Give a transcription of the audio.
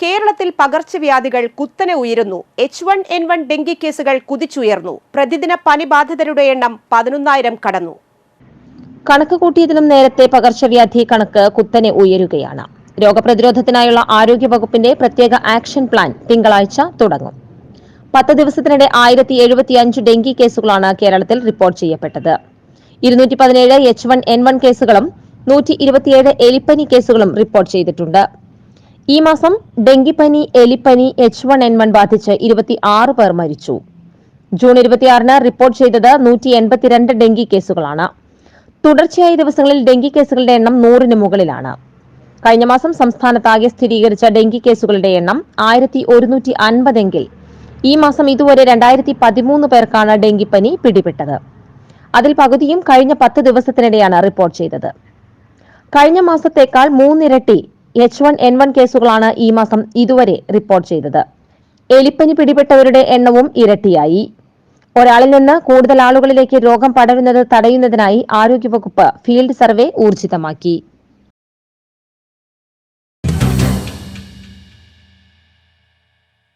കേരളത്തിൽ പകർച്ചവ്യാധികൾ കുത്തനെ ഉയരുന്നു. H one N one dengue കേസുകൾ കുതിച്ചുയർന്നു. പ്രതിദിന പനിബാധിതരുടെ എണ്ണം പതിനൊന്നായിരം കടന്നു. കണക്ക് കൂട്ടിയതിനും നേരത്തെ പകർച്ചവ്യാധി കണക്ക് കുത്തനെ ഉയരുകയാണ്. രോഗപ്രതിരോധത്തിനായുള്ള ആരോഗ്യവകുപ്പിന്റെ പ്രത്യേക ആക്ഷൻ പ്ലാൻ തിങ്കളാഴ്ച തുടങ്ങും. പത്ത് ദിവസത്തിനിടെ ആയിരത്തി എഴുപത്തിയഞ്ച് ഡെങ്കി കേസുകളാണ് കേരളത്തിൽ റിപ്പോർട്ട് ചെയ്യപ്പെട്ടത്. ഇരുന്നൂറ്റി പതിനേഴ് എച്ച് വൺ എൻ വൺ കേസുകളും നൂറ്റി ഇരുപത്തിയേഴ് എലിപ്പനി കേസുകളും റിപ്പോർട്ട് ചെയ്തിട്ടുണ്ട്. ഈ മാസം ഡെങ്കിപ്പനി എലിപ്പനി എച്ച് വൺ എൻ വൺ ബാധിച്ച് ഇരുപത്തി ആറ് പേർ മരിച്ചു. ജൂൺ ഇരുപത്തിയാറിന് റിപ്പോർട്ട് ചെയ്തത് നൂറ്റി എൺപത്തിരണ്ട് ഡെങ്കി കേസുകളാണ്. തുടർച്ചയായ ദിവസങ്ങളിൽ ഡെങ്കി കേസുകളുടെ എണ്ണം നൂറിന് മുകളിലാണ്. കഴിഞ്ഞ മാസം സംസ്ഥാനത്താകെ സ്ഥിരീകരിച്ച ഡെങ്കി കേസുകളുടെ എണ്ണം ആയിരത്തി ഒരുന്നൂറ്റി അൻപതെങ്കിൽ ഈ മാസം ഇതുവരെ രണ്ടായിരത്തി പതിമൂന്ന് പേർക്കാണ് ഡെങ്കിപ്പനി പിടിപെട്ടത്. അതിൽ പകുതിയും കഴിഞ്ഞ പത്ത് ദിവസത്തിനിടെയാണ് റിപ്പോർട്ട് ചെയ്തത്. കഴിഞ്ഞ മാസത്തേക്കാൾ മൂന്നിരട്ടി എച്ച് വൺ എൻ വൺ കേസുകളാണ് ഈ മാസം ഇതുവരെ റിപ്പോർട്ട് ചെയ്തത്. എലിപ്പനി പിടിപെട്ടവരുടെ എണ്ണവും ഇരട്ടിയായി. ഒരാളിൽ നിന്ന് കൂടുതൽ ആളുകളിലേക്ക് രോഗം പടരുന്നത് തടയുന്നതിനായി ആരോഗ്യവകുപ്പ് ഫീൽഡ് സർവേ ഊർജിതമാക്കി.